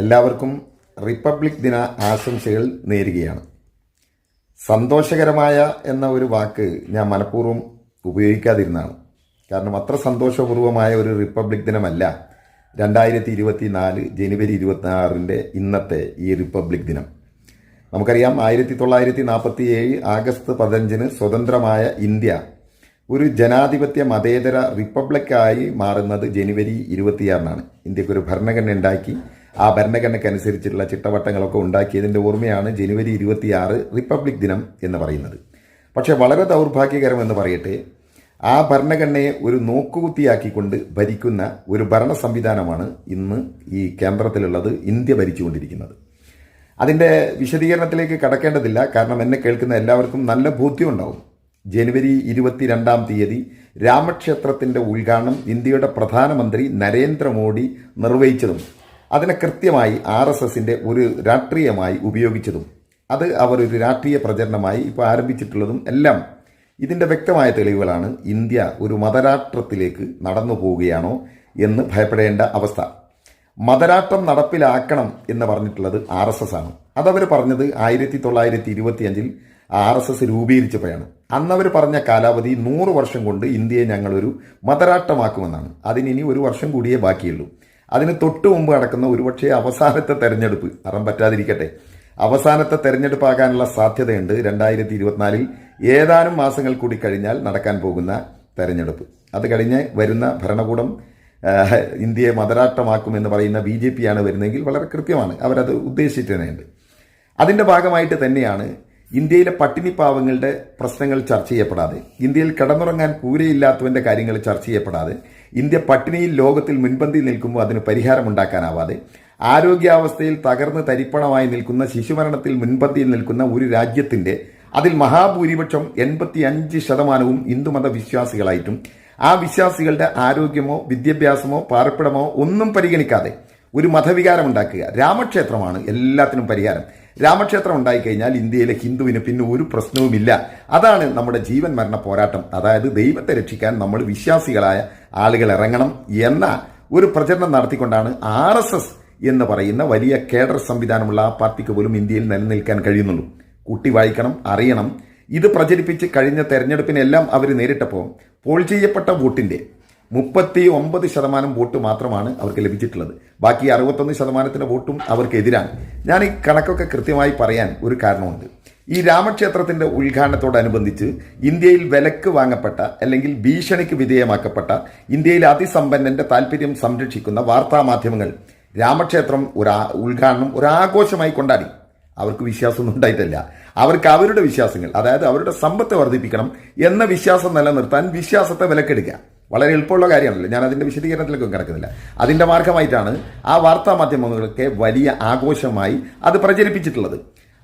എല്ലാവർക്കും റിപ്പബ്ലിക് ദിന ആശംസകൾ നേരുകയാണ്. സന്തോഷകരമായ എന്ന ഒരു വാക്ക് ഞാൻ മനഃപൂർവം ഉപയോഗിക്കാതിരുന്നതാണ്. കാരണം അത്ര സന്തോഷപൂർവമായ ഒരു റിപ്പബ്ലിക് ദിനമല്ല രണ്ടായിരത്തി ഇരുപത്തി നാല് ജനുവരി ഇരുപത്തി ആറിന്റെ ഇന്നത്തെ ഈ റിപ്പബ്ലിക് ദിനം. നമുക്കറിയാം ആയിരത്തി തൊള്ളായിരത്തി നാൽപ്പത്തി ഏഴ് ആഗസ്റ്റ് പതിനഞ്ചിന് സ്വതന്ത്രമായ ഇന്ത്യ ഒരു ജനാധിപത്യ മതേതര റിപ്പബ്ലിക്കായി മാറുന്നത് ജനുവരി ഇരുപത്തിയാറിനാണ്. ഇന്ത്യക്കൊരു ഭരണഘടന ഉണ്ടാക്കി ആ ഭരണഘടനയ്ക്കനുസരിച്ചുള്ള ചിട്ടവട്ടങ്ങളൊക്കെ ഉണ്ടാക്കിയതിന്റെ ഓർമ്മയാണ് ജനുവരി ഇരുപത്തിയാറ് റിപ്പബ്ലിക് ദിനം എന്ന് പറയുന്നത്. പക്ഷേ വളരെ ദൗർഭാഗ്യകരം എന്ന് പറയട്ടെ ആ ഭരണഘടനയെ ഒരു നോക്കുകുത്തിയാക്കിക്കൊണ്ട് ഭരിക്കുന്ന ഒരു ഭരണ സംവിധാനമാണ് ഇന്ന് ഈ കേന്ദ്രത്തിലുള്ളത് ഇന്ത്യ ഭരിച്ചുകൊണ്ടിരിക്കുന്നത്. അതിന്റെ വിശദീകരണത്തിലേക്ക് കടക്കേണ്ടതില്ല കാരണം എന്നെ കേൾക്കുന്ന എല്ലാവർക്കും നല്ല ബോധ്യം ഉണ്ടാവും. ജനുവരി ഇരുപത്തിരണ്ടാം തീയതി രാമക്ഷേത്രത്തിന്റെ ഉദ്ഘാടനം ഇന്ത്യയുടെ പ്രധാനമന്ത്രി നരേന്ദ്രമോദി നിർവഹിച്ചതും അതിനെ കൃത്യമായി ആർ എസ് എസിന്റെ ഒരു രാഷ്ട്രീയമായി ഉപയോഗിച്ചതും അത് അവർ ഒരു രാഷ്ട്രീയ പ്രചരണമായി ഇപ്പോൾ ആരംഭിച്ചിട്ടുള്ളതും എല്ലാം ഇതിന്റെ വ്യക്തമായ തെളിവുകളാണ് ഇന്ത്യ ഒരു മതരാഷ്ട്രത്തിലേക്ക് നടന്നു പോവുകയാണോ എന്ന് ഭയപ്പെടേണ്ട അവസ്ഥ. മതരാഷ്ട്രം നടപ്പിലാക്കണം എന്ന് പറഞ്ഞിട്ടുള്ളത് ആർ എസ് എസ് ആണ്. അതവർ പറഞ്ഞത് ആയിരത്തി തൊള്ളായിരത്തി ഇരുപത്തിയഞ്ചിൽ ആർ എസ് എസ് രൂപീകരിച്ചപ്പോഴാണ്. അന്നവർ പറഞ്ഞ കാലാവധി നൂറ് വർഷം കൊണ്ട് ഇന്ത്യയെ ഞങ്ങളൊരു മതരാഷ്ട്രമാക്കുമെന്നാണ്. അതിനി ഒരു വർഷം കൂടിയേ ബാക്കിയുള്ളൂ. അതിന് തൊട്ടു മുമ്പ് നടക്കുന്ന ഒരുപക്ഷെ അവസാനത്തെ തെരഞ്ഞെടുപ്പ്. അറം പറ്റാതിരിക്കട്ടെ. അവസാനത്തെ തെരഞ്ഞെടുപ്പാകാനുള്ള സാധ്യതയുണ്ട്. രണ്ടായിരത്തി ഇരുപത്തിനാലിൽ ഏതാനും മാസങ്ങൾ കൂടി കഴിഞ്ഞാൽ നടക്കാൻ പോകുന്ന തെരഞ്ഞെടുപ്പ്. അത് കഴിഞ്ഞ് വരുന്ന ഭരണകൂടം ഇന്ത്യയെ മതരാഷ്ട്രമാക്കുമെന്ന് പറയുന്ന ബി ജെ പിയാണ് വരുന്നതെങ്കിൽ വളരെ കൃത്യമാണ്. അവരത് ഉദ്ദേശിച്ചിട്ട് തന്നെയുണ്ട്. അതിന്റെ ഭാഗമായിട്ട് തന്നെയാണ് ഇന്ത്യയിലെ പട്ടിണി പാവങ്ങളുടെ പ്രശ്നങ്ങൾ ചർച്ച ചെയ്യപ്പെടാതെ ഇന്ത്യയിൽ കിടന്നുറങ്ങാൻ കൂരയില്ലാത്തവന്റെ കാര്യങ്ങൾ ചർച്ച ചെയ്യപ്പെടാതെ ഇന്ത്യ പട്ടിണിയിൽ ലോകത്തിൽ മുൻപന്തിയിൽ നിൽക്കുമ്പോൾ അതിന് പരിഹാരമുണ്ടാക്കാനാവാതെ ആരോഗ്യാവസ്ഥയിൽ തകർന്ന് തരിപ്പണമായി നിൽക്കുന്ന ശിശുമരണത്തിൽ മുൻപന്തിയിൽ നിൽക്കുന്ന ഒരു രാജ്യത്തിന്റെ അതിൽ മഹാഭൂരിപക്ഷം എൺപത്തി അഞ്ച് ശതമാനവും ഹിന്ദുമത വിശ്വാസികളായിട്ടും ആ വിശ്വാസികളുടെ ആരോഗ്യമോ വിദ്യാഭ്യാസമോ പാർപ്പിടമോ ഒന്നും പരിഗണിക്കാതെ ഒരു മതവികാരം ഉണ്ടാക്കുക രാമക്ഷേത്രമാണ് എല്ലാത്തിനും പരിഹാരം. രാമക്ഷേത്രം ഉണ്ടായിക്കഴിഞ്ഞാൽ ഇന്ത്യയിലെ ഹിന്ദുവിന് പിന്നെ ഒരു പ്രശ്നവുമില്ല. അതാണ് നമ്മുടെ ജീവൻ മരണ പോരാട്ടം. അതായത് ദൈവത്തെ രക്ഷിക്കാൻ നമ്മൾ വിശ്വാസികളായ ആളുകൾ ഇറങ്ങണം എന്ന ഒരു പ്രചരണം നടത്തിക്കൊണ്ടാണ് ആർ എസ് എസ് എന്ന് പറയുന്ന വലിയ കേഡർ സംവിധാനമുള്ള ആ പാർട്ടിക്ക് പോലും ഇന്ത്യയിൽ നിലനിൽക്കാൻ കഴിയുന്നുള്ളൂ. കുട്ടി വായിക്കണം അറിയണം. ഇത് പ്രചരിപ്പിച്ച് കഴിഞ്ഞ തെരഞ്ഞെടുപ്പിനെല്ലാം അവർ നേരിട്ടപ്പോൾ പോൾ ചെയ്യപ്പെട്ട വോട്ടിന്റെ മുപ്പത്തി ഒമ്പത് ശതമാനം വോട്ട് മാത്രമാണ് അവർക്ക് ലഭിച്ചിട്ടുള്ളത്. ബാക്കി അറുപത്തൊന്ന് ശതമാനത്തിന്റെ വോട്ടും അവർക്കെതിരാണ്. ഞാൻ ഈ കണക്കൊക്കെ കൃത്യമായി പറയാൻ ഒരു കാരണമുണ്ട്. ഈ രാമക്ഷേത്രത്തിന്റെ ഉദ്ഘാടനത്തോടനുബന്ധിച്ച് ഇന്ത്യയിൽ വിലക്ക് വാങ്ങപ്പെട്ട അല്ലെങ്കിൽ ഭീഷണിക്ക് വിധേയമാക്കപ്പെട്ട ഇന്ത്യയിലെ അതിസമ്പന്നന്റെ താല്പര്യം സംരക്ഷിക്കുന്ന വാർത്താ മാധ്യമങ്ങൾ രാമക്ഷേത്രം ഒരു ഉദ്ഘാടനം ഒരാഘോഷമായി കൊണ്ടാടി. അവർക്ക് വിശ്വാസമൊന്നും ഉണ്ടായിട്ടില്ല. അവർക്ക് അവരുടെ വിശ്വാസങ്ങൾ അതായത് അവരുടെ സമ്പത്ത് വർദ്ധിപ്പിക്കണം എന്ന വിശ്വാസം നിലനിർത്താൻ വിശ്വാസത്തെ വിലക്കെടുക്കുക. വളരെ എളുപ്പമുള്ള കാര്യമാണല്ലോ. ഞാൻ അതിന്റെ വിശദീകരണത്തിലേക്കും കിടക്കുന്നില്ല. അതിന്റെ മാർഗമായിട്ടാണ് ആ വാർത്താ മാധ്യമങ്ങളൊക്കെ വലിയ ആഘോഷമായി അത് പ്രചരിപ്പിച്ചിട്ടുള്ളത്.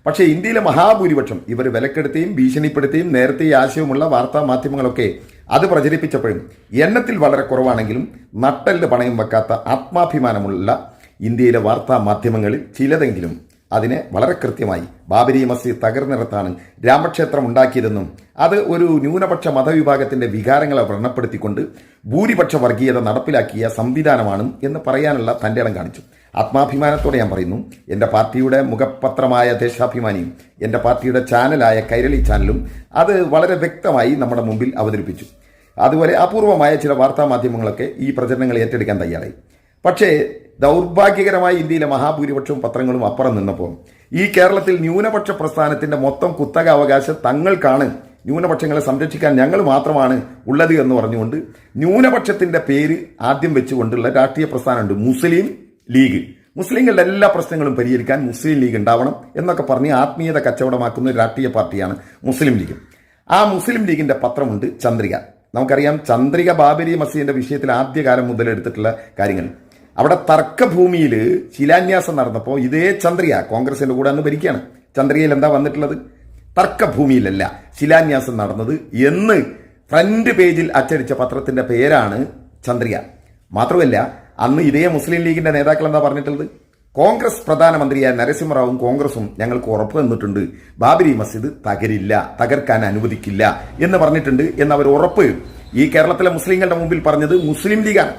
പക്ഷേ ഇന്ത്യയിലെ മഹാഭൂരിപക്ഷം ഇവർ വിലക്കെടുത്തുകയും ഭീഷണിപ്പെടുത്തുകയും നേരത്തെ ഈ ആശയമുള്ള വാർത്താ മാധ്യമങ്ങളൊക്കെ അത് പ്രചരിപ്പിച്ചപ്പോഴും എണ്ണത്തിൽ വളരെ കുറവാണെങ്കിലും നട്ടലിന് പണയം വെക്കാത്ത ആത്മാഭിമാനമുള്ള ഇന്ത്യയിലെ വാർത്താ മാധ്യമങ്ങളിൽ ചിലതെങ്കിലും അതിനെ വളരെ കൃത്യമായി ബാബരി മസ്ജിദ് തകർന്നിടത്താണ് രാമക്ഷേത്രം ഉണ്ടാക്കിയതെന്നും അത് ഒരു ന്യൂനപക്ഷ മതവിഭാഗത്തിന്റെ വികാരങ്ങളെ വ്രണപ്പെടുത്തിക്കൊണ്ട് ഭൂരിപക്ഷ വർഗീയത നടപ്പിലാക്കിയ സംവിധാനമാണ് എന്ന് പറയാനുള്ള തന്റെ ഇടം കാണിച്ചു. ആത്മാഭിമാനത്തോടെ ഞാൻ പറയുന്നു എന്റെ പാർട്ടിയുടെ മുഖപത്രമായ ദേശാഭിമാനിയും എന്റെ പാർട്ടിയുടെ ചാനലായ കൈരളി ചാനലും അത് വളരെ വ്യക്തമായി നമ്മുടെ മുമ്പിൽ അവതരിപ്പിച്ചു. അതുപോലെ അപൂർവമായ ചില വാർത്താ മാധ്യമങ്ങളൊക്കെ ഈ പ്രചരണങ്ങൾ ഏറ്റെടുക്കാൻ തയ്യാറായി. പക്ഷേ ദൗർഭാഗ്യകരമായി ഇന്ത്യയിലെ മഹാഭൂരിപക്ഷവും പത്രങ്ങളും അപ്പുറം നിന്നപ്പോൾ ഈ കേരളത്തിൽ ന്യൂനപക്ഷ പ്രസ്ഥാനത്തിന്റെ മൊത്തം കുത്തക അവകാശം തങ്ങൾക്കാണ്. ന്യൂനപക്ഷങ്ങളെ സംരക്ഷിക്കാൻ ഞങ്ങൾ മാത്രമാണ് ഉള്ളത് എന്ന് പറഞ്ഞുകൊണ്ട് ന്യൂനപക്ഷത്തിന്റെ പേര് ആദ്യം വെച്ചുകൊണ്ടുള്ള രാഷ്ട്രീയ പ്രസ്ഥാനമുണ്ട് മുസ്ലിം ലീഗ്. മുസ്ലിങ്ങളുടെ എല്ലാ പ്രശ്നങ്ങളും പരിഹരിക്കാൻ മുസ്ലിം ലീഗ് ഉണ്ടാവണം എന്നൊക്കെ പറഞ്ഞ് ആത്മീയത കച്ചവടമാക്കുന്ന ഒരു രാഷ്ട്രീയ പാർട്ടിയാണ് മുസ്ലിം ലീഗ്. ആ മുസ്ലിം ലീഗിന്റെ പത്രമുണ്ട് ചന്ദ്രിക. നമുക്കറിയാം ചന്ദ്രിക ബാബരി മസീദിന്റെ വിഷയത്തിൽ ആദ്യകാലം മുതലെടുത്തിട്ടുള്ള കാര്യങ്ങൾ. അവിടെ തർക്കഭൂമിയിൽ ശിലാന്യാസം നടന്നപ്പോൾ ഇതേ ചന്ദ്രിയ കോൺഗ്രസിന്റെ കൂടെ അന്ന് ഭരിക്കുകയാണ് ചന്ദ്രിയയിൽ എന്താ വന്നിട്ടുള്ളത്? തർക്കഭൂമിയിലല്ല ശിലാന്യാസം നടന്നത് എന്ന് ഫ്രണ്ട് പേജിൽ അച്ചടിച്ച പത്രത്തിന്റെ പേരാണ് ചന്ദ്രിയ മാത്രമല്ല അന്ന് ഇതേ മുസ്ലിം ലീഗിന്റെ നേതാക്കൾ എന്താ പറഞ്ഞിട്ടുള്ളത്? കോൺഗ്രസ് പ്രധാനമന്ത്രിയായ നരസിംഹറാവും കോൺഗ്രസും ഞങ്ങൾക്ക് ഉറപ്പ് തന്നിട്ടുണ്ട്. ബാബരി മസ്ജിദ് തകരില്ല തകർക്കാൻ അനുവദിക്കില്ല എന്ന് പറഞ്ഞിട്ടുണ്ട് എന്ന് അവർ ഉറപ്പ് ഈ കേരളത്തിലെ മുസ്ലിങ്ങളുടെ മുമ്പിൽ പറഞ്ഞത് മുസ്ലിം ലീഗാണ്.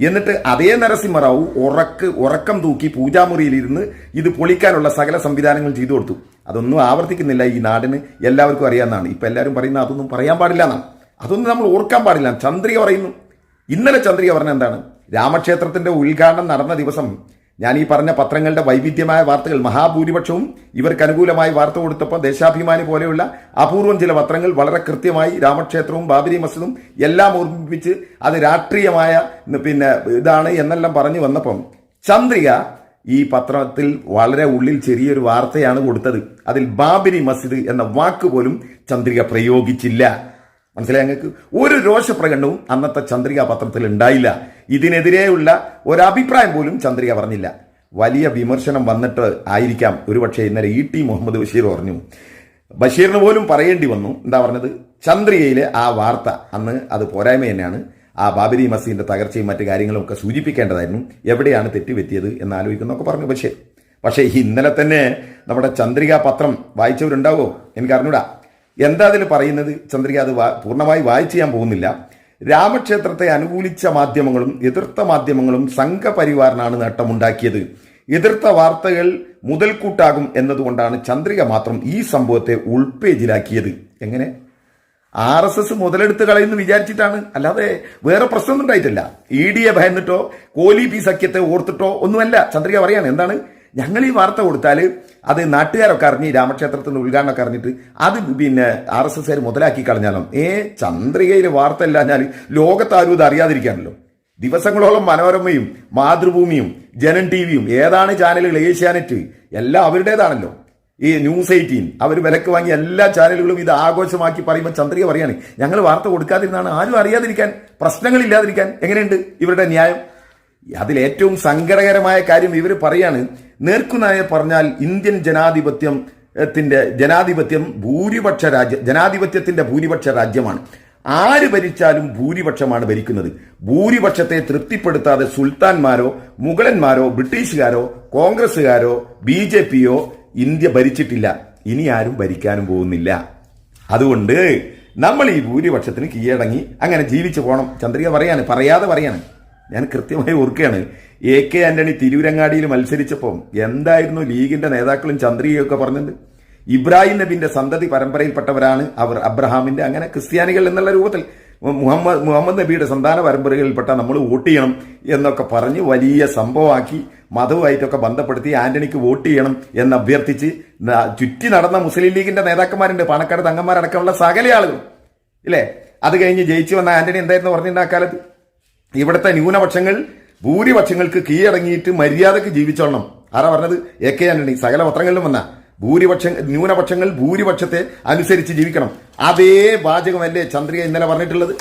എന്നിട്ട് അതേ നരസിംഹറാവു ഉറക്ക് ഉറക്കം തൂക്കി പൂജാമുറിയിലിരുന്ന് ഇത് പൊളിക്കാനുള്ള സകല സംവിധാനങ്ങൾ ചെയ്തു കൊടുത്തു. അതൊന്നും ആവർത്തിക്കുന്നില്ല ഈ നാടിന്. എല്ലാവർക്കും അറിയാവുന്നതാണ്. ഇപ്പം എല്ലാവരും പറയുന്ന അതൊന്നും പറയാൻ പാടില്ല എന്നാണ്. അതൊന്നും നമ്മൾ ഓർക്കാൻ പാടില്ല. ചന്ദ്രിക പറയുന്നു. ഇന്നലെ ചന്ദ്രിക പറഞ്ഞ എന്താണ്? രാമക്ഷേത്രത്തിന്റെ ഉദ്ഘാടനം നടന്ന ദിവസം ഞാൻ ഈ പറഞ്ഞ പത്രങ്ങളുടെ വൈവിധ്യമായ വാർത്തകൾ മഹാഭൂരിപക്ഷവും ഇവർക്ക് അനുകൂലമായി വാർത്ത കൊടുത്തപ്പോൾ ദേശാഭിമാനി പോലെയുള്ള അപൂർവം ചില പത്രങ്ങൾ വളരെ കൃത്യമായി രാമക്ഷേത്രവും ബാബരി മസ്ജിദും എല്ലാം ഓർമ്മിപ്പിച്ച് അത് രാഷ്ട്രീയമായ പിന്നെ ഇതാണ് എന്നെല്ലാം പറഞ്ഞു വന്നപ്പം ചന്ദ്രിക ഈ പത്രത്തിൽ വളരെ ഉള്ളിൽ ചെറിയൊരു വാർത്തയാണ് കൊടുത്തത്. അതിൽ ബാബരി മസ്ജിദ് എന്ന വാക്ക് പോലും ചന്ദ്രിക പ്രയോഗിച്ചില്ല. മനസ്സിലായി ഞങ്ങൾക്ക് ഒരു രോഷപ്രകടനവും അന്നത്തെ ചന്ദ്രിക പത്രത്തിൽ ഉണ്ടായില്ല. ഇതിനെതിരെയുള്ള ഒരഭിപ്രായം പോലും ചന്ദ്രിക പറഞ്ഞില്ല. വലിയ വിമർശനം വന്നിട്ട് ആയിരിക്കാം. ഒരുപക്ഷെ ഇന്നലെ ഇ ടി മുഹമ്മദ് ബഷീർ പറഞ്ഞു. ബഷീറിന് പോലും പറയേണ്ടി വന്നു. എന്താ പറഞ്ഞത്? ചന്ദ്രികയിലെ ആ വാർത്ത അന്ന് അത് പോരായ്മ തന്നെയാണ്. ആ ബാബരി മസീദിന്റെ തകർച്ചയും മറ്റു കാര്യങ്ങളും ഒക്കെ സൂചിപ്പിക്കേണ്ടതായിരുന്നു. എവിടെയാണ് തെറ്റുപറ്റിയത് എന്ന് ആലോചിക്കുന്നൊക്കെ പറഞ്ഞു പക്ഷേ പക്ഷേ ഇന്നലെ തന്നെ നമ്മുടെ ചന്ദ്രിക പത്രം വായിച്ചവരുണ്ടാവോ? എനിക്ക് അറിഞ്ഞൂടാ. എന്താ അതിൽ പറയുന്നത്? ചന്ദ്രിക അത് പൂർണമായി വായിച്ചു ഞാൻ പോകുന്നില്ല. രാമക്ഷേത്രത്തെ അനുകൂലിച്ച മാധ്യമങ്ങളും എതിർത്ത മാധ്യമങ്ങളും സംഘപരിവാറിനാണ് നേട്ടമുണ്ടാക്കിയത്. എതിർത്ത വാർത്തകൾ മുതൽക്കൂട്ടാകും എന്നതുകൊണ്ടാണ് ചന്ദ്രിക മാത്രം ഈ സംഭവത്തെ ഉൾപേജിലാക്കിയത്. എങ്ങനെ? ആർ എസ് എസ് മുതലെടുത്ത് കളയുന്നു വിചാരിച്ചിട്ടാണ്. അല്ലാതെ വേറെ പ്രശ്നമൊന്നും ഉണ്ടായിട്ടില്ല. ഇ ഡിയെ ഭയന്നിട്ടോ കോലി പി സഖ്യത്തെ ഓർത്തിട്ടോ ഒന്നുമല്ല. ചന്ദ്രിക പറയാണ് എന്താണ്? ഞങ്ങൾ ഈ വാർത്ത കൊടുത്താൽ അത് നാട്ടുകാരൊക്കെ അറിഞ്ഞ് രാമക്ഷേത്രത്തിന്റെ ഉദ്ഘാടനമൊക്കെ അറിഞ്ഞിട്ട് അത് പിന്നെ ആർ എസ് എസ് മുതലാക്കി കളഞ്ഞാലോ ഏ ചന്ദ്രികയിലെ വാർത്ത ഇല്ലാഞ്ഞാൽ ലോകത്താരും ഇത് അറിയാതിരിക്കാനല്ലോ. ദിവസങ്ങളോളം മനോരമയും മാതൃഭൂമിയും ജനൻ ടി വിയും ഏതാണ് ചാനലുകൾ ഏഷ്യാനെറ്റ് എല്ലാം അവരുടേതാണല്ലോ. ഈ ന്യൂസ് എയ്റ്റീൻ അവർ വിലക്ക് വാങ്ങി എല്ലാ ചാനലുകളും ഇത് ആഘോഷമാക്കി പറയുമ്പോൾ ചന്ദ്രിക പറയാണ് ഞങ്ങൾ വാർത്ത കൊടുക്കാതിരുന്നാണ് ആരും അറിയാതിരിക്കാൻ പ്രശ്നങ്ങളില്ലാതിരിക്കാൻ എങ്ങനെയുണ്ട് ഇവരുടെ ന്യായം? അതിലേറ്റവും സങ്കടകരമായ കാര്യം ഇവർ പറയാണ് നേർക്കുനായ പറഞ്ഞാൽ ഇന്ത്യൻ ജനാധിപത്യം ത്തിന്റെ ജനാധിപത്യം ഭൂരിപക്ഷ രാജ്യ ജനാധിപത്യത്തിന്റെ ഭൂരിപക്ഷ രാജ്യമാണ്. ആര് ഭരിച്ചാലും ഭൂരിപക്ഷമാണ് ഭരിക്കുന്നത്. ഭൂരിപക്ഷത്തെ തൃപ്തിപ്പെടുത്താതെ സുൽത്താൻമാരോ മുഗളന്മാരോ ബ്രിട്ടീഷുകാരോ കോൺഗ്രസ്സുകാരോ ബി ജെ പിയോ ഇന്ത്യ ഭരിച്ചിട്ടില്ല. ഇനി ആരും ഭരിക്കാനും പോകുന്നില്ല. അതുകൊണ്ട് നമ്മൾ ഈ ഭൂരിപക്ഷത്തിന് കീഴടങ്ങി അങ്ങനെ ജീവിച്ചു പോകണം ചന്ദ്രിക പറയാണ് പറയാതെ പറയാണ്. ഞാൻ കൃത്യമായി ഓർക്കുകയാണ്. എ കെ ആന്റണി തിരൂരങ്ങാടിയിൽ മത്സരിച്ചപ്പോൾ എന്തായിരുന്നു ലീഗിന്റെ നേതാക്കളും ചന്ദ്രികയൊക്കെ പറഞ്ഞത്? ഇബ്രാഹിം നബിന്റെ സന്തതി പരമ്പരയിൽപ്പെട്ടവരാണ് അവർ അബ്രഹാമിന്റെ അങ്ങനെ ക്രിസ്ത്യാനികൾ എന്നുള്ള രൂപത്തിൽ മുഹമ്മദ് മുഹമ്മദ് നബിയുടെ സന്താന പരമ്പരകളിൽപ്പെട്ട നമ്മൾ വോട്ട് ചെയ്യണം എന്നൊക്കെ പറഞ്ഞ് വലിയ സംഭവമാക്കി മതവുമായിട്ടൊക്കെ ബന്ധപ്പെടുത്തി ആന്റണിക്ക് വോട്ട് ചെയ്യണം എന്ന് അഭ്യർത്ഥിച്ച് ചുറ്റി നടന്ന മുസ്ലിം ലീഗിന്റെ നേതാക്കന്മാരുണ്ട്. പാണക്കാട് തങ്ങന്മാരടക്കമുള്ള സകല ആളുകൾ ഇല്ലേ? അത് കഴിഞ്ഞ് ജയിച്ചു വന്ന ആന്റണി എന്തായിരുന്നു പറഞ്ഞിരുന്ന ആ കാലത്ത്? ഇവിടുത്തെ ന്യൂനപക്ഷങ്ങൾ ഭൂരിപക്ഷങ്ങൾക്ക് കീഴടങ്ങിയിട്ട് മര്യാദയ്ക്ക് ജീവിച്ചോളണം. ആരാ പറഞ്ഞത്? A K Antony. സകല പത്രങ്ങളിലും വന്ന ഭൂരിപക്ഷ ന്യൂനപക്ഷങ്ങൾ ഭൂരിപക്ഷത്തെ അനുസരിച്ച് ജീവിക്കണം. അതേ വാചകമല്ലേ ചന്ദ്രിക ഇന്നലെ പറഞ്ഞിട്ടുള്ളത്?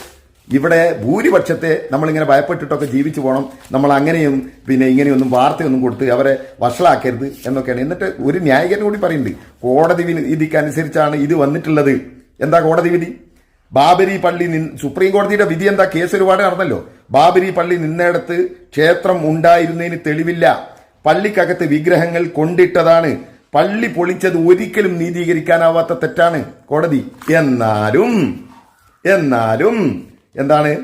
ഇവിടെ ഭൂരിപക്ഷത്തെ നമ്മളിങ്ങനെ ഭയപ്പെട്ടിട്ടൊക്കെ ജീവിച്ചു പോകണം നമ്മൾ അങ്ങനെയും പിന്നെ ഇങ്ങനെയൊന്നും വാർത്തയൊന്നും കൊടുത്ത് അവരെ വഷളാക്കരുത് എന്നൊക്കെയാണ്. എന്നിട്ട് ഒരു ന്യായീകരണം കൂടി പറയുന്നുണ്ട്. കോടതി വിധിക്ക് അനുസരിച്ചാണ് ഇത് വന്നിട്ടുള്ളത്. എന്താ കോടതി വിധി? ബാബരി പള്ളി നിൻ- സുപ്രീം കോടതിയുടെ വിധി എന്താ? കേസ് ഒരുപാട് നടന്നല്ലോ. ബാബരി പള്ളി നിന്നിടത്ത് ക്ഷേത്രം ഉണ്ടായിരുന്നതിന് തെളിവില്ല. പള്ളിക്കകത്ത് വിഗ്രഹങ്ങൾ കൊണ്ടിട്ടതാണ്. പള്ളി പൊളിച്ചത് ഒരിക്കലും നീതീകരിക്കാനാവാത്ത തെറ്റാണ്. കോടതി. എന്നാലും എന്നാലും എന്താണ്?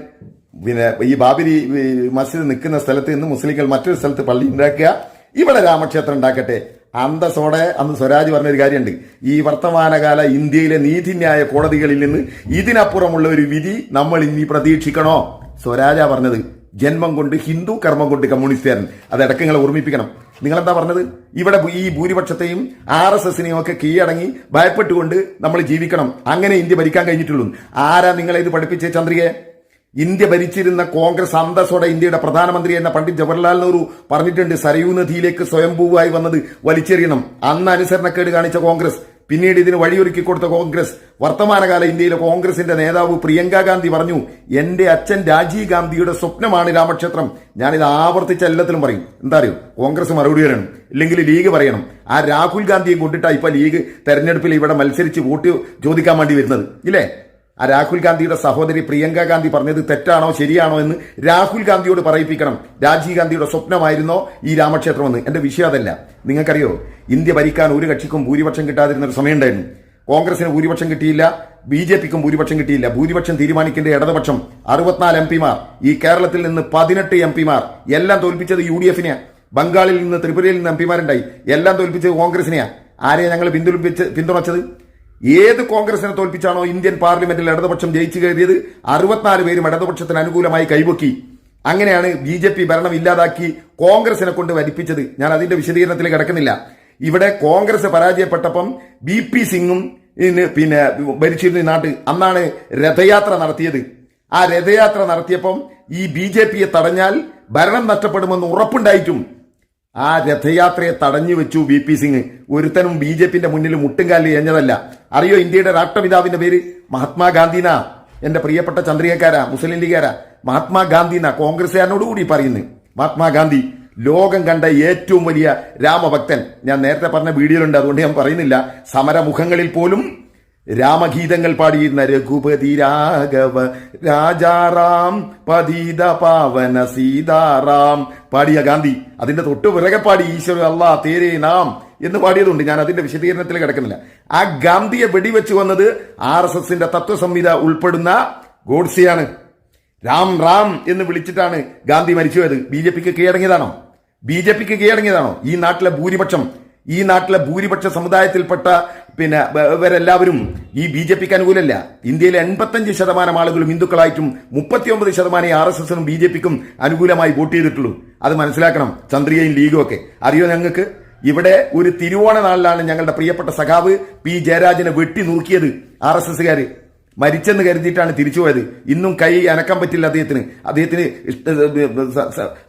പിന്നെ ഈ ബാബരി മസ്ജിദ് നിൽക്കുന്ന സ്ഥലത്ത് നിന്ന് മുസ്ലിങ്ങൾ മറ്റൊരു സ്ഥലത്ത് പള്ളി ഉണ്ടാക്കുക. ഇവിടെ രാമക്ഷേത്രം ഉണ്ടാക്കട്ടെ. അന്തസ്സോടെ അന്ന് സ്വരാജ് പറഞ്ഞൊരു കാര്യമുണ്ട്. ഈ വർത്തമാനകാല ഇന്ത്യയിലെ നീതിന്യായ കോടതികളിൽ നിന്ന് ഇതിനപ്പുറമുള്ള ഒരു വിധി നമ്മൾ ഇനി പ്രതീക്ഷിക്കണോ? സ്വരാജ പറഞ്ഞത് ജന്മം കൊണ്ട് ഹിന്ദു കർമ്മം കൊണ്ട് കമ്മ്യൂണിസ്റ്റുകാരൻ. അത് ഇടയ്ക്ക് നിങ്ങളെ ഓർമ്മിപ്പിക്കണം. നിങ്ങളെന്താ പറഞ്ഞത്? ഇവിടെ ഈ ഭൂരിപക്ഷത്തെയും ആർ എസ് എസിനെയും ഒക്കെ കീഴടങ്ങി ഭയപ്പെട്ടുകൊണ്ട് നമ്മൾ ജീവിക്കണം. അങ്ങനെ ഇന്ത്യ ഭരിക്കാൻ കഴിഞ്ഞിട്ടുള്ളൂ. ആരാ നിങ്ങളെ ഇത് പഠിപ്പിച്ചേ ചന്ദ്രികയെ? ഇന്ത്യ ഭരിച്ചിരുന്ന കോൺഗ്രസ് അന്തസ്സോടെ ഇന്ത്യയുടെ പ്രധാനമന്ത്രി എന്ന പണ്ഡിറ്റ് ജവഹർലാൽ നെഹ്റു പറഞ്ഞിട്ടുണ്ട് സരയൂ നദിയിലേക്ക് സ്വയംഭൂവായി വന്നത് വലിച്ചെറിയണം. അന്ന് അനുസരണക്കേട് കാണിച്ച കോൺഗ്രസ് പിന്നീട് ഇതിന് വഴിയൊരുക്കി കൊടുത്ത കോൺഗ്രസ്. വർത്തമാനകാല ഇന്ത്യയിലെ കോൺഗ്രസിന്റെ നേതാവ് പ്രിയങ്ക ഗാന്ധി പറഞ്ഞു എന്റെ അച്ഛൻ രാജീവ് ഗാന്ധിയുടെ സ്വപ്നമാണ് രാമക്ഷേത്രം. ഞാനിത് ആവർത്തിച്ച എല്ലാത്തിലും പറയും. എന്താ അറിയോ? കോൺഗ്രസ് മറുപടി പറയണം. ഇല്ലെങ്കിൽ ലീഗ് പറയണം. ആ രാഹുൽ ഗാന്ധിയെ കൊണ്ടിട്ടാണ് ഇപ്പൊ ലീഗ് തെരഞ്ഞെടുപ്പിൽ ഇവിടെ മത്സരിച്ച് വോട്ട് ചോദിക്കാൻ വേണ്ടി വരുന്നത്. ഇല്ലേ? ആ രാഹുൽ ഗാന്ധിയുടെ സഹോദരി പ്രിയങ്ക ഗാന്ധി പറഞ്ഞത് തെറ്റാണോ ശരിയാണോ എന്ന് രാഹുൽ ഗാന്ധിയോട് പറയിപ്പിക്കണം. രാജീവ് ഗാന്ധിയുടെ സ്വപ്നമായിരുന്നോ ഈ രാമക്ഷേത്രം എന്ന് എന്റെ വിഷയം അതല്ല. നിങ്ങൾക്കറിയോ ഇന്ത്യ ഭരിക്കാൻ ഒരു കക്ഷിക്കും ഭൂരിപക്ഷം കിട്ടാതിരുന്ന ഒരു സമയമുണ്ടായിരുന്നു. കോൺഗ്രസിന് ഭൂരിപക്ഷം കിട്ടിയില്ല ബി ജെ പിക്കും ഭൂരിപക്ഷം കിട്ടിയില്ല. ഭൂരിപക്ഷം തീരുമാനിക്കേണ്ട ഇടതുപക്ഷം അറുപത്തിനാല് എം പിമാർ. ഈ കേരളത്തിൽ നിന്ന് പതിനെട്ട് എം പിമാർ. എല്ലാം തോൽപ്പിച്ചത് യു ഡി എഫിനെയാ. ബംഗാളിൽ നിന്ന് ത്രിപുരയിൽ നിന്ന് എം പിമാരുണ്ടായി. എല്ലാം തോൽപ്പിച്ചത് കോൺഗ്രസിനെയാ. ആരെയാണ് ഞങ്ങൾ പിന്തുണപ്പിച്ച് പിന്തുണച്ചത്? ഏത് കോൺഗ്രസിനെ തോൽപ്പിച്ചാണോ ഇന്ത്യൻ പാർലമെന്റിൽ ഇടതുപക്ഷം ജയിച്ചു കയറിയത്? അറുപത്തിനാല് പേരും ഇടതുപക്ഷത്തിന് അനുകൂലമായി കൈവക്കി അങ്ങനെയാണ് ബി ജെ പി ഭരണം ഇല്ലാതാക്കി കോൺഗ്രസിനെ കൊണ്ട് വരിപ്പിച്ചത്. ഞാൻ അതിന്റെ വിശദീകരണത്തിൽ കിടക്കുന്നില്ല. ഇവിടെ കോൺഗ്രസ് പരാജയപ്പെട്ടപ്പം ബി പി സിംഗും പിന്നെ ഭരിച്ചിരുന്ന നാട്ട് അന്നാണ് രഥയാത്ര നടത്തിയത്. ആ രഥയാത്ര നടത്തിയപ്പം ഈ ബി ജെ പിയെ തടഞ്ഞാൽ ഭരണം നഷ്ടപ്പെടുമെന്ന് ഉറപ്പുണ്ടായിട്ടും ആ രഥയാത്രയെ തടഞ്ഞു വെച്ചു ബി പി സിംഗ്. ഒരുത്തനും ബി ജെ പിന്റെ മുന്നിൽ മുട്ടുംകാലി എഞ്ഞതല്ല അറിയോ ഇന്ത്യയുടെ രാഷ്ട്രപിതാവിന്റെ പേര് മഹാത്മാഗാന്ധിനാ എന്റെ പ്രിയപ്പെട്ട ചന്ദ്രികക്കാരാ മുസ്ലിം ലീഗാരാ മഹാത്മാഗാന്ധിനാ കോൺഗ്രസുകാരനോട് കൂടി പറയുന്നു. മഹാത്മാഗാന്ധി ലോകം കണ്ട ഏറ്റവും വലിയ രാമഭക്തൻ. ഞാൻ നേരത്തെ പറഞ്ഞ വീഡിയോയിലുണ്ട് അതുകൊണ്ട് ഞാൻ പറയുന്നില്ല. സമരമുഖങ്ങളിൽ പോലും രാമഗീതങ്ങൾ പാടിയിരുന്ന രഘുപതി രാഘവ രാജാറാം പതീത പാവന സീതാറാം. പാടിയ ഗാന്ധി അതിന്റെ തൊട്ടു പിറകെ പാടി ഈശ്വര അല്ലാ തേരേ നാം എന്ന് പാടിയതുണ്ട്. ഞാൻ അതിന്റെ വിശദീകരണത്തിൽ കിടക്കുന്നില്ല. ആ ഗാന്ധിയെ വെടിവെച്ച് വന്നത് ആർ എസ് എസിന്റെ തത്വസംഹിത ഉൾപ്പെടുന്ന ഗോഡ്സെയാണ്. രാം റാം എന്ന് വിളിച്ചിട്ടാണ് ഗാന്ധി മരിച്ചു പോയത് ബി ജെ പിക്ക് കീഴടങ്ങിയതാണോ? ബി ജെ പിക്ക് കീഴടങ്ങിയതാണോ? ഈ നാട്ടിലെ ഭൂരിപക്ഷം ഈ നാട്ടിലെ ഭൂരിപക്ഷ സമുദായത്തിൽപ്പെട്ട പിന്നെ ഇവരെല്ലാവരും ഈ ബി ജെ പിക്ക് അനുകൂലമല്ല. ഇന്ത്യയിലെ എൺപത്തഞ്ച് ശതമാനം ആളുകളും ഹിന്ദുക്കളായിട്ടും മുപ്പത്തിയൊമ്പത് ശതമാനം ആർ എസ് എസിനും ബി ജെ പിക്കും അനുകൂലമായി വോട്ട് ചെയ്തിട്ടുള്ളൂ. അത് മനസ്സിലാക്കണം. ചന്ദ്രികയും ലീഗും ഒക്കെ. അറിയോ ഞങ്ങൾക്ക്? ഇവിടെ ഒരു തിരുവോണ നാളിലാണ് ഞങ്ങളുടെ പ്രിയപ്പെട്ട സഖാവ് പി ജയരാജനെ വെട്ടി നുറുക്കിയത് ആർ എസ് എസുകാര് മരിച്ചെന്ന് കരുതിയിട്ടാണ് തിരിച്ചുപോയത് ഇന്നും കൈ അനക്കാൻ പറ്റില്ല അദ്ദേഹത്തിന്. അദ്ദേഹത്തിന്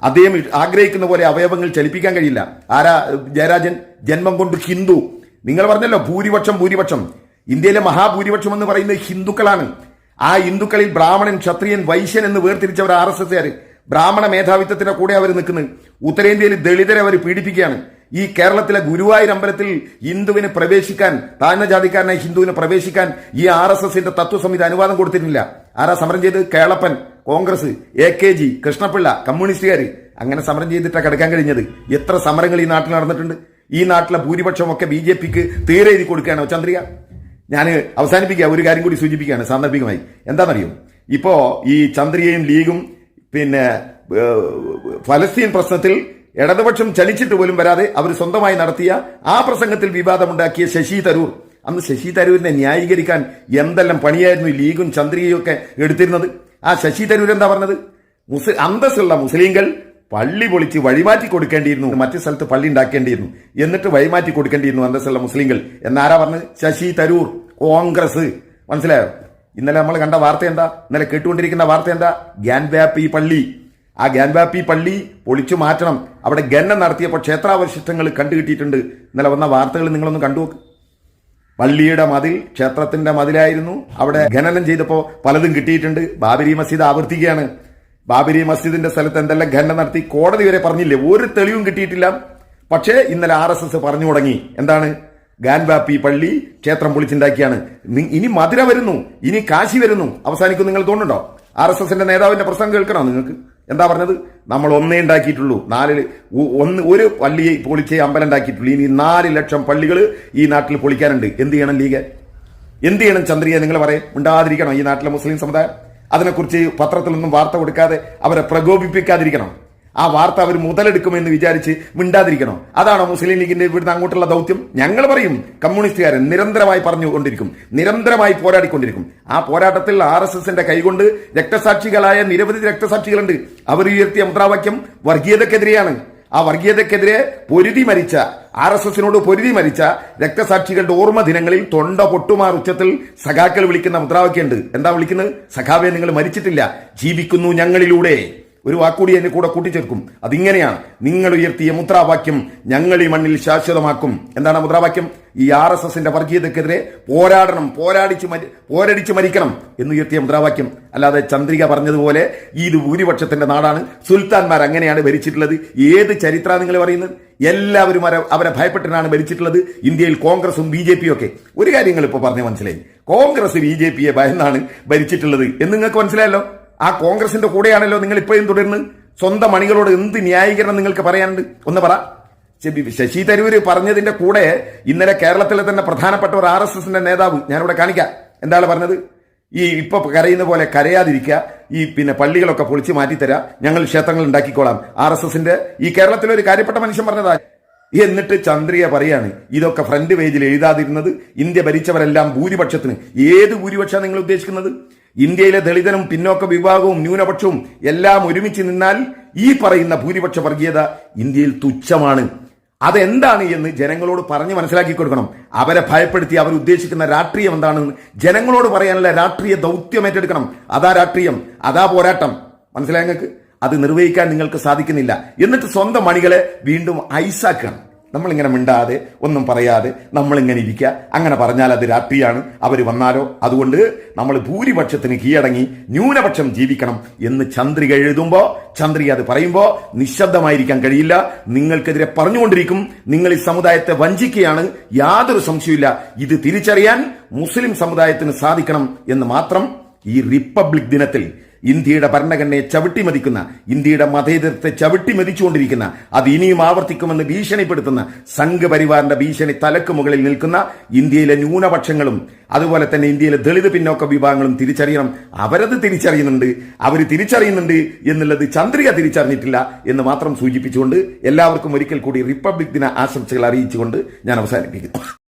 അദ്ദേഹം ആഗ്രഹിക്കുന്ന പോലെ അവയവങ്ങൾ ചലിപ്പിക്കാൻ കഴിയില്ല. ആരാ ജയരാജൻ? ജന്മം കൊണ്ട് ഹിന്ദു. നിങ്ങൾ പറഞ്ഞല്ലോ ഭൂരിപക്ഷം ഭൂരിപക്ഷം. ഇന്ത്യയിലെ മഹാഭൂരിപക്ഷം എന്ന് പറയുന്നത് ഹിന്ദുക്കളാണ്. ആ ഹിന്ദുക്കളിൽ ബ്രാഹ്മണൻ ക്ഷത്രിയൻ വൈശ്യൻ എന്ന് വേർതിരിച്ചവർ ആർ എസ് ബ്രാഹ്മണ മേധാവിത്വത്തിന്റെ കൂടെ അവർ നിൽക്കുന്നത് ഉത്തരേന്ത്യയിൽ ദളിതരെ അവർ പീഡിപ്പിക്കുകയാണ്. ഈ കേരളത്തിലെ ഗുരുവായൂർ അമ്പലത്തിൽ ഹിന്ദുവിന് പ്രവേശിക്കാൻ താഴ്ന്ന ജാതിക്കാരനെ ഹിന്ദുവിന് പ്രവേശിക്കാൻ ഈ ആർ എസ് എസിന്റെ തത്വസമിതി അനുവാദം കൊടുത്തിട്ടില്ല. ആരാ സമരം ചെയ്ത്? Kelappan Congress A K G Krishnapillai കമ്മ്യൂണിസ്റ്റുകാർ അങ്ങനെ സമരം ചെയ്തിട്ടാണ് കിടക്കാൻ കഴിഞ്ഞത്. എത്ര സമരങ്ങൾ ഈ നാട്ടിൽ നടന്നിട്ടുണ്ട്? ഈ നാട്ടിലെ ഭൂരിപക്ഷമൊക്കെ ബി ജെ പിക്ക് തീരെ എഴുതി കൊടുക്കുകയാണോ? ചന്ദ്രിക ഞാൻ അവസാനിപ്പിക്കുക ഒരു കാര്യം കൂടി സൂചിപ്പിക്കുകയാണ് സാന്ദർഭികമായി. എന്താണെന്നറിയോ? ഇപ്പോൾ ഈ ചന്ദ്രികയും ലീഗും പിന്നെ ഫലസ്തീൻ പ്രശ്നത്തിൽ ഇടതുപക്ഷം ചലിച്ചിട്ട് പോലും വരാതെ അവർ സ്വന്തമായി നടത്തിയ ആ പ്രസംഗത്തിൽ വിവാദമുണ്ടാക്കിയ ശശി തരൂർ. അന്ന് ശശി തരൂരിനെ ന്യായീകരിക്കാൻ എന്തെല്ലാം പണിയായിരുന്നു ലീഗും ചന്ദ്രികയും ഒക്കെ എടുത്തിരുന്നത്? ആ ശശി തരൂർ എന്താ പറഞ്ഞത്? മുസ്ലിം അന്തസ്സുള്ള മുസ്ലിങ്ങൾ പള്ളി പൊളിച്ച് വഴിമാറ്റി കൊടുക്കേണ്ടിയിരുന്നു. മറ്റു സ്ഥലത്ത് പള്ളി ഉണ്ടാക്കേണ്ടിയിരുന്നു. എന്നിട്ട് വഴിമാറ്റി കൊടുക്കേണ്ടിയിരുന്നു അന്തസ്സുള്ള മുസ്ലിങ്ങൾ എന്നാരാ പറഞ്ഞത് ശശി തരൂർ കോൺഗ്രസ്. മനസ്സിലായോ? ഇന്നലെ നമ്മൾ കണ്ട വാർത്ത എന്താ? ഇന്നലെ കേട്ടുകൊണ്ടിരിക്കുന്ന വാർത്ത എന്താ? ഗ്യാൻവ്യാപി പള്ളി. ആ ഗ്യാൻവാപ്പി പള്ളി പൊളിച്ചു മാറ്റണം. അവിടെ ഗന്നം നടത്തിയപ്പോൾ ക്ഷേത്രാവശിഷ്ടങ്ങൾ കണ്ടുകിട്ടിയിട്ടുണ്ട്. ഇന്നലെ വന്ന വാർത്തകൾ നിങ്ങളൊന്ന് കണ്ടു പള്ളിയുടെ മതിൽ ക്ഷേത്രത്തിന്റെ മതിലായിരുന്നു. അവിടെ ഖനനം ചെയ്തപ്പോൾ പലതും കിട്ടിയിട്ടുണ്ട്. ബാബരി മസ്ജിദ് ആവർത്തിക്കുകയാണ്. ബാബരി മസ്ജിദിന്റെ സ്ഥലത്ത് എന്തെല്ലാം ഖനനം നടത്തി കോടതി വരെ പറഞ്ഞില്ലേ? ഒരു തെളിവും കിട്ടിയിട്ടില്ല. പക്ഷേ ഇന്നലെ ആർ എസ് എസ് പറഞ്ഞു തുടങ്ങി. എന്താണ്? ഗാൻബാപ്പി പള്ളി ക്ഷേത്രം പൊളിച്ചുണ്ടാക്കിയാണ്. ഇനി മധുര വരുന്നു. ഇനി കാശി വരുന്നു. അവസാനിക്കും നിങ്ങൾ തോന്നുന്നുണ്ടോ? ആർ എസ് എസിന്റെ നേതാവിന്റെ പ്രസംഗം കേൾക്കണോ നിങ്ങൾക്ക്? എന്താ പറഞ്ഞത്? നമ്മൾ ഒന്നേ ഉണ്ടാക്കിയിട്ടുള്ളൂ. നാല് ഒന്ന് ഒരു പള്ളിയെ പൊളിച്ചേ അമ്പലം ഉണ്ടാക്കിയിട്ടുള്ളൂ. ഇനി നാല് ലക്ഷം പള്ളികൾ ഈ നാട്ടിൽ പൊളിക്കാനുണ്ട്. എന്ത് ചെയ്യണം ലീഗ് എന്ത് ചെയ്യണം ചന്ദ്രിക? നിങ്ങൾ പറയും. ഉണ്ടാതിരിക്കണം ഈ നാട്ടിലെ മുസ്ലിം സമുദായം. അതിനെക്കുറിച്ച് പത്രത്തിലൊന്നും വാർത്ത കൊടുക്കാതെ അവരെ പ്രകോപിപ്പിക്കാതിരിക്കണം. ആ വാർത്ത അവർ മുതലെടുക്കുമെന്ന് വിചാരിച്ച് മിണ്ടാതിരിക്കണം. അതാണോ മുസ്ലിം ലീഗിന്റെ ഇവിടുന്ന് അങ്ങോട്ടുള്ള ദൗത്യം? ഞങ്ങൾ പറയും കമ്മ്യൂണിസ്റ്റുകാരൻ നിരന്തരമായി പറഞ്ഞുകൊണ്ടിരിക്കും നിരന്തരമായി പോരാടിക്കൊണ്ടിരിക്കും. ആ പോരാട്ടത്തിൽ ആർ എസ് എസിന്റെ കൈകൊണ്ട് രക്തസാക്ഷികളായ നിരവധി രക്തസാക്ഷികളുണ്ട്. അവർ ഉയർത്തിയ മുദ്രാവാക്യം വർഗീയതക്കെതിരെയാണ്. ആ വർഗീയതക്കെതിരെ പൊരുതി മരിച്ച ആർ എസ് എസിനോട് പൊരുതി മരിച്ച രക്തസാക്ഷികളുടെ ഓർമ്മ ദിനങ്ങളിൽ തൊണ്ട പൊട്ടുമാർ ഉച്ചത്തിൽ സഖാക്കൾ വിളിക്കുന്ന മുദ്രാവാക്യമുണ്ട്. എന്താ വിളിക്കുന്നത്? സഖാവെ നിങ്ങൾ മരിച്ചിട്ടില്ല. ജീവിക്കുന്നു ഞങ്ങളിലൂടെ. ഒരു വാക്കുകൂടി എന്നെ കൂടെ കൂട്ടിച്ചേർക്കും. അതിങ്ങനെയാണ്. നിങ്ങൾ ഉയർത്തിയ മുദ്രാവാക്യം ഞങ്ങൾ ഈ മണ്ണിൽ ശാശ്വതമാക്കും. എന്താണ് മുദ്രാവാക്യം? ഈ ആർ എസ് എസിന്റെ വർഗീയതക്കെതിരെ പോരാടണം പോരാടിച്ച് മരി പോരടിച്ച് മരിക്കണം എന്നുയർത്തിയ മുദ്രാവാക്യം. അല്ലാതെ ചന്ദ്രിക പറഞ്ഞതുപോലെ ഇത് ഭൂരിപക്ഷത്തിന്റെ നാടാണ്. സുൽത്താൻമാർ അങ്ങനെയാണ് ഭരിച്ചിട്ടുള്ളത്. ഏത് ചരിത്ര നിങ്ങൾ പറയുന്നത്? എല്ലാവരും അവരെ ഭയപ്പെട്ടിട്ടാണ് ഭരിച്ചിട്ടുള്ളത്. ഇന്ത്യയിൽ കോൺഗ്രസും ബി ജെ പിയും ഒക്കെ. ഒരു കാര്യങ്ങൾ ഇപ്പോൾ പറഞ്ഞ് മനസ്സിലായി. കോൺഗ്രസ് ബി ജെ പിയെ ഭയന്നാണ് ഭരിച്ചിട്ടുള്ളത് എന്ന് നിങ്ങൾക്ക് മനസ്സിലായല്ലോ? ആ കോൺഗ്രസിന്റെ കൂടെയാണല്ലോ നിങ്ങൾ ഇപ്പോഴും തുടരുന്നത്. സ്വന്തം മണികളോട് എന്ത് ന്യായീകരണം നിങ്ങൾക്ക് പറയാനുണ്ട്? ഒന്ന് പറ. ശശി തരൂര് പറഞ്ഞതിന്റെ കൂടെ ഇന്നലെ കേരളത്തിലെ തന്നെ പ്രധാനപ്പെട്ട ഒരു ആർ എസ് എസിന്റെ നേതാവ് ഞാനിവിടെ കാണിക്കാം. എന്താണ് പറഞ്ഞത്? ഈ ഇപ്പൊ കരയുന്ന പോലെ കരയാതിരിക്കുക ഈ പിന്നെ പള്ളികളൊക്കെ പൊളിച്ച് മാറ്റിത്തരാം ഞങ്ങൾ ക്ഷേത്രങ്ങൾ ഉണ്ടാക്കിക്കോളാം. ആർ എസ് എസിന്റെ ഈ കേരളത്തിലെ ഒരു കാര്യപ്പെട്ട മനുഷ്യൻ പറഞ്ഞതാ. എന്നിട്ട് ചന്ദ്രിയ പറയാണ് ഇതൊക്കെ ഫ്രണ്ട് പേജിൽ എഴുതാതിരുന്നത് ഇന്ത്യ ഭരിച്ചവരെല്ലാം ഭൂരിപക്ഷത്തിന്. ഏത് ഭൂരിപക്ഷമാണ് നിങ്ങൾ ഉദ്ദേശിക്കുന്നത്? ഇന്ത്യയിലെ ദളിതനും പിന്നോക്ക വിഭാഗവും ന്യൂനപക്ഷവും എല്ലാം ഒരുമിച്ച് നിന്നാൽ ഈ പറയുന്ന ഭൂരിപക്ഷ വർഗീയത ഇന്ത്യയിൽ തുച്ഛമാണ്. അതെന്താണ് എന്ന് ജനങ്ങളോട് പറഞ്ഞ് മനസ്സിലാക്കി കൊടുക്കണം. അവരെ ഭയപ്പെടുത്തി അവർ ഉദ്ദേശിക്കുന്ന രാഷ്ട്രീയം എന്താണെന്ന് ജനങ്ങളോട് പറയാനുള്ള രാഷ്ട്രീയ ദൗത്യം ഏറ്റെടുക്കണം. അതാ രാഷ്ട്രീയം അതാ പോരാട്ടം. മനസ്സിലായ നിങ്ങൾക്ക്? അത് നിർവഹിക്കാൻ നിങ്ങൾക്ക് സാധിക്കുന്നില്ല. എന്നിട്ട് സ്വന്തം മണികളെ വീണ്ടും ഐസാക്കണം. നമ്മളിങ്ങനെ മിണ്ടാതെ ഒന്നും പറയാതെ നമ്മളിങ്ങനെ ഇരിക്കുക. അങ്ങനെ പറഞ്ഞാൽ അത് രാത്രിയാണ്. അവർ വന്നാലോ? അതുകൊണ്ട് നമ്മൾ ഭൂരിപക്ഷത്തിന് കീഴടങ്ങി ന്യൂനപക്ഷം ജീവിക്കണം എന്ന് ചന്ദ്രിക എഴുതുമ്പോൾ ചന്ദ്രിക അത് പറയുമ്പോൾ നിശബ്ദമായിരിക്കാൻ കഴിയില്ല. നിങ്ങൾക്കെതിരെ പറഞ്ഞുകൊണ്ടിരിക്കും. നിങ്ങൾ ഈ സമുദായത്തെ വഞ്ചിക്കുകയാണ്. യാതൊരു സംശയമില്ല ഇത് തിരിച്ചറിയാൻ മുസ്ലിം സമുദായത്തിന് സാധിക്കണം എന്ന് മാത്രം ഈ റിപ്പബ്ലിക് ദിനത്തിൽ ഇന്ത്യയുടെ ഭരണഘടനയെ ചവിട്ടിമതിക്കുന്ന ഇന്ത്യയുടെ മതേതരത്തെ ചവിട്ടിമതിച്ചുകൊണ്ടിരിക്കുന്ന അത് ഇനിയും ആവർത്തിക്കുമെന്ന് ഭീഷണിപ്പെടുത്തുന്ന സംഘപരിവാറിന്റെ ഭീഷണി തലക്ക് മുകളിൽ നിൽക്കുന്ന ഇന്ത്യയിലെ ന്യൂനപക്ഷങ്ങളും അതുപോലെ തന്നെ ഇന്ത്യയിലെ ദളിത് പിന്നോക്ക വിഭാഗങ്ങളും തിരിച്ചറിയണം. അവരത് തിരിച്ചറിയുന്നുണ്ട്. അവർ തിരിച്ചറിയുന്നുണ്ട് എന്നുള്ളത് ചന്ദ്രിക തിരിച്ചറിഞ്ഞിട്ടില്ല എന്ന് മാത്രം സൂചിപ്പിച്ചുകൊണ്ട് എല്ലാവർക്കും ഒരിക്കൽ കൂടി റിപ്പബ്ലിക് ദിന ആശംസകൾ അറിയിച്ചുകൊണ്ട് ഞാൻ അവസാനിപ്പിക്കുന്നു.